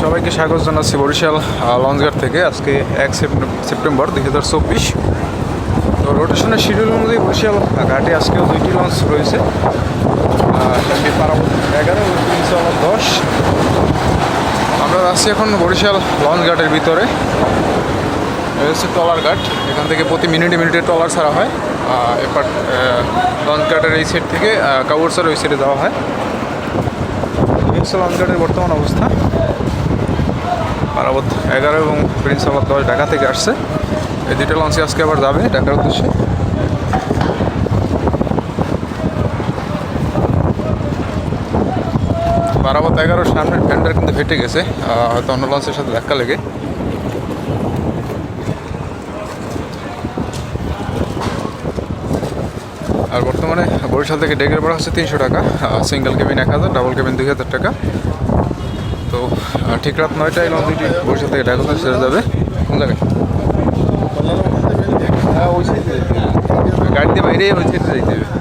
সবাইকে স্বাগত জানাচ্ছি বরিশাল লঞ্চঘাট থেকে। আজকে এক সেপ্টেম- সেপ্টেম্বর দুই হাজার চব্বিশ। তো রোটেশনের শিডিউল অনুযায়ী বরিশাল ঘাটে আজকেও দুইটি লঞ্চ রয়েছে। এগারো দশ। আমরা আছি এখন বরিশাল লঞ্চ ঘাটের ভিতরে হচ্ছে টলার ঘাট। এখান থেকে প্রতি মিনিটে মিনিটে টলার ছাড়া হয়। এবার লঞ্চ ঘাটের এই সাইড থেকে কাউরসার ওই সাইডে দেওয়া হয়। হচ্ছে লঞ্চ ঘাটের বর্তমান অবস্থা। পারাবত এগারো এবং প্রিন্স আবাদ দশ ঢাকা থেকে আসছে। এই দুটো লঞ্চে আজকে আবার যাবে ঢাকার উদ্দেশ্যে। বারাবত এগারো সামনের ফ্যান্ডার কিন্তু ফেটে গেছে হয়তো অন্য লঞ্চের সাথে ধাক্কা লেগে। আর বর্তমানে বরিশাল থেকে ডেকের ভাড়া হচ্ছে তিনশো টাকা সিঙ্গেল কেবিন এক হাজার ডাবল কেবিন দুই হাজার টাকা। তো ঠিক রাত নয়টায় দুইটি বরিশাল থেকে ঢাকা ছেড়ে যাবে। কোন জায়গায়? গাড়িতে ওই সাইডে। গাড়ি বাইরে ওই সাইডে যাইতে হবে।